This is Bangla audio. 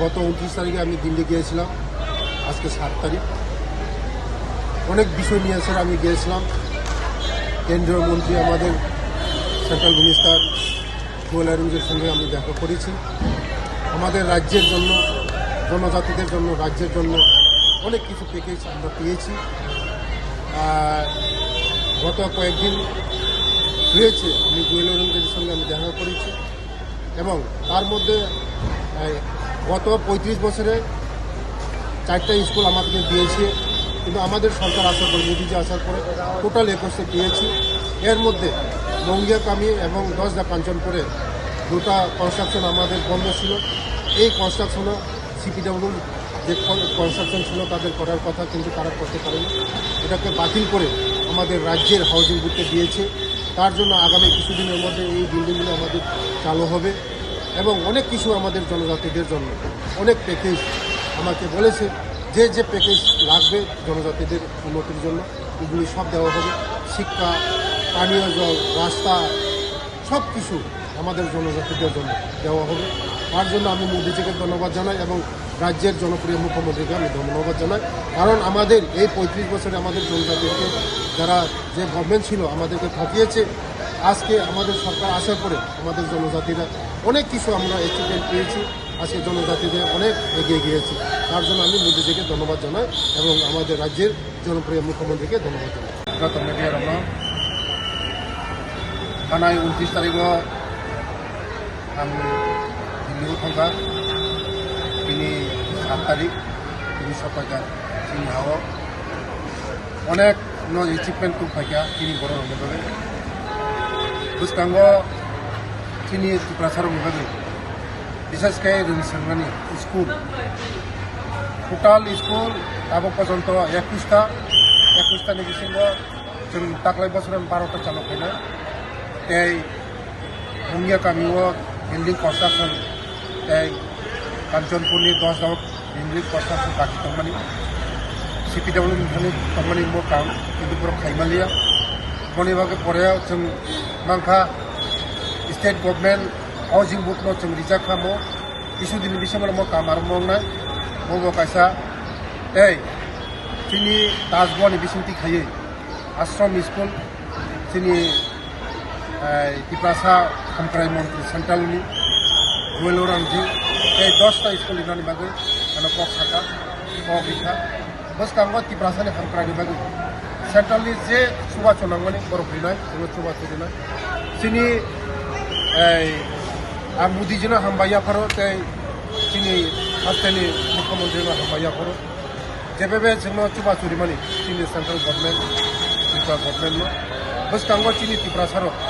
গত উনত্রিশ তারিখে আমি দিল্লি গিয়েছিলাম। আজকে সাত তারিখ। অনেক বিষয় নিয়ে স্যার আমি গিয়েছিলাম। কেন্দ্রীয় মন্ত্রী আমাদের সেন্ট্রাল মিনিস্টার গোয়েল অ্যারেঞ্জের সঙ্গে আমি দেখা করেছি। আমাদের রাজ্যের জন্য, জনজাতিদের জন্য, রাজ্যের জন্য অনেক কিছু প্যাকেজ আমরা পেয়েছি। গত কয়েকদিন হয়েছে, আমি গোয়েল অ্যারেঞ্জের সঙ্গে আমি দেখা করেছি। এবং তার মধ্যে গত পঁয়ত্রিশ বছরে চারটা স্কুল আমাদেরকে দিয়েছে, কিন্তু আমাদের সরকার আসার পরে মোদিজি আসার পরে টোটাল একুশে পেয়েছি এর মধ্যে মঙ্গিয়া কামি এবং দশদা কাঞ্চনপুরে দুটা কনস্ট্রাকশন আমাদের বন্ধ ছিল। এই কনস্ট্রাকশনও সিপিডব্লিউর যে কনস্ট্রাকশন ছিল তাদের করার কথা কিন্তু তারা করতে পারেনি। এটাকে বাতিল করে আমাদের রাজ্যের হাউজিং বুথকে দিয়েছে। তার জন্য আগামী কিছুদিনের মধ্যে এই বিল্ডিংগুলো আমাদের চালু হবে এবং অনেক কিছু আমাদের জনজাতিদের জন্য, অনেক প্যাকেজ আমাকে বলেছে যে যে প্যাকেজ লাগবে জনজাতিদের উন্নতির জন্য। এগুলি সব দেওয়া হবে। শিক্ষা, পানীয় জল, রাস্তা সব কিছু আমাদের জনজাতিদের জন্য দেওয়া হবে। তার জন্য আমি মোদিজিকে ধন্যবাদ জানাই এবং রাজ্যের জনপ্রিয় মুখ্যমন্ত্রীকে আমি ধন্যবাদ জানাই। কারণ আমাদের এই পঁয়ত্রিশ বছরে আমাদের জনজাতিকে যারা যে গভর্নমেন্ট ছিল আমাদেরকে ঠকিয়েছে, আজকে আমাদের সরকার আসার পরে আমাদের জনজাতিরা অনেক কিছু আমরা অ্যাচিভমেন্ট পেয়েছি। আজকে জনজাতিদের অনেক এগিয়ে গিয়েছি। তার জন্য আমি মোদিজিকে ধন্যবাদ জানাই এবং আমাদের রাজ্যের জনপ্রিয় মুখ্যমন্ত্রীকে ধন্যবাদ জানাই। रतन मेडियारावनो थानाय उनत्रिस तारिखआव आं दिल्लीयाव थांगा दिनै सात तारिख दिनै सफायगा जोंनि हावाव अनेक न एचिभमेन्ट दंफाया दिनै बर' रंजाबाय गोसोखांगो दिनै टिप्रासार रंजाबाय বিশেষকৈ রংসাংমানি স্কুল টোটাল স্কুল दाबो पर्यन्त एकुसथा एकुसथानि बिथिङाव जों दाख्लै बोसोराव बार'था चालुखायनाय they ভূমিয়া কামিও বিল্ডিং কনস্ট্রাকশন, এই কাঞ্চনপুরনি দশ দাওক বিল্ডিং কনস্ট্রাকশন বাকি তমানি সিপি ডেভেলপমেন্ট তমানি মো কাম কিন্তু পুরো খাইমালিয়া বনি ভাগে পরে जों মাংখা স্টেট গভর্নমেন্ট হাউজিং বুক जों রিজার্ভ খামো কিছু দিন বিসমর মো কাম আর মং না বলব কাইসা, এই তিনি তাজবনি বিসমতি খাইয়ে, আশ্রম স্কুল તિપાસા સંપ્રદાય મંત્રી સંટાલુની ગોયલોરણજી એ દસટા સ્કૂલ ઇનાની બાગે અને પગ શાખા પગ રિખા બસ કાંગો તિપ્રાસાની સંપ્રદાયની બાગે સેન્ટ્રાલની જે ચુવા ચલાવવાની બરફ રિનાય એવો ચુવા ચુરિનાય ચીની આ મોદીજીના હાંબાયા ફરો તે ચીની હાથેની મુખ્યમંત્રીના હાંબાયા ફરો যেভাবে যেমন চুপা চুরি মানে চীনের সেন্ট্রাল গভর্নমেন্ট ত্রিপুরা গভর্নমেন্ট বস কাঙ্গ চীনি ত্রিপুরা সারক